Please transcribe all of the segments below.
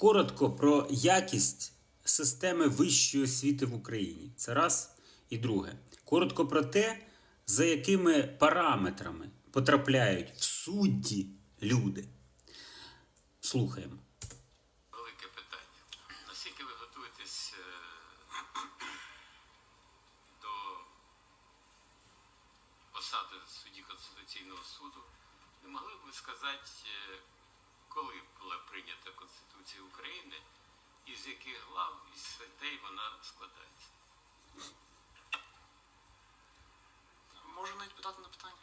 коротко про якість системи вищої освіти в Україні. Це раз. І друге. Коротко про те, за якими параметрами потрапляють в судді люди. Слухаємо. Велике питання. Наскільки ви готуєтесь е, до посади судді Конституційного суду, не могли б ви сказати, е, коли була прийнята Конституція України і з яких глав і статей вона складається? Можу навіть питати на питання.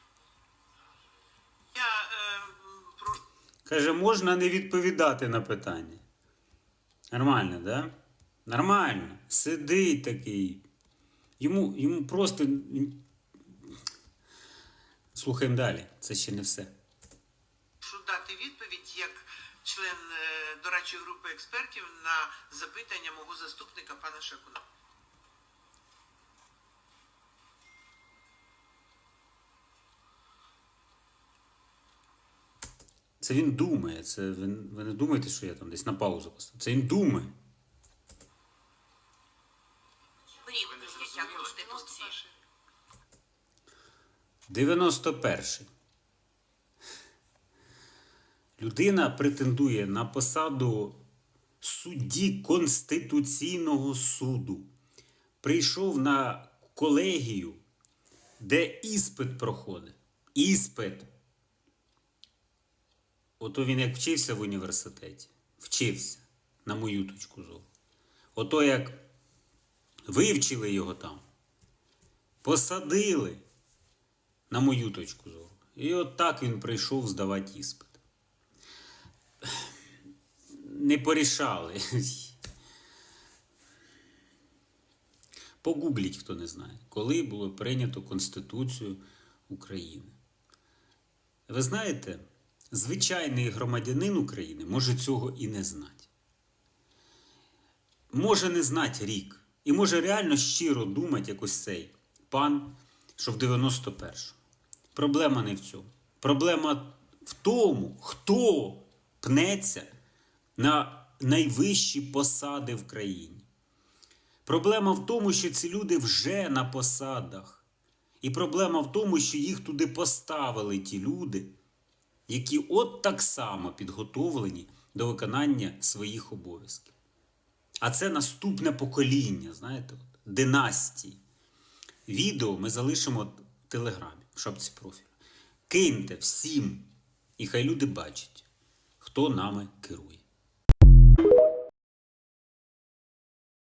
Я е, прошу Каже, можна не відповідати на питання. Нормально, да? Нормально. Сидить такий. Йому, йому просто. Слухаємо далі. Це ще не все дати відповідь як член е, дорадчої групи експертів на запитання мого заступника пана Шакуна. Це він думає. Це ви, ви не думаєте, що я там десь на паузу поставив. Це він думає. Рівень, 91. Людина претендує на посаду судді Конституційного суду. Прийшов на колегію, де іспит проходить. Іспит. Ото він як вчився в університеті. Вчився, на мою точку зору. Ото як вивчили його там, посадили на мою точку зору. І от так він прийшов здавати іспит. Не порішали. Погугліть, хто не знає, коли було прийнято Конституцію України. Ви знаєте, звичайний громадянин України може цього і не знати. Може не знати рік. І може реально щиро думати, як ось цей пан, що в 91-му. Проблема не в цьому. Проблема в тому, хто пнеться на найвищі посади в країні. Проблема в тому, що ці люди вже на посадах. І проблема в тому, що їх туди поставили ті люди, які от так само підготовлені до виконання своїх обов'язків. А це наступне покоління, знаєте, от, династії. Відео ми залишимо в телеграмі, в шапці профілю. Киньте всім, і хай люди бачать, хто нами керує.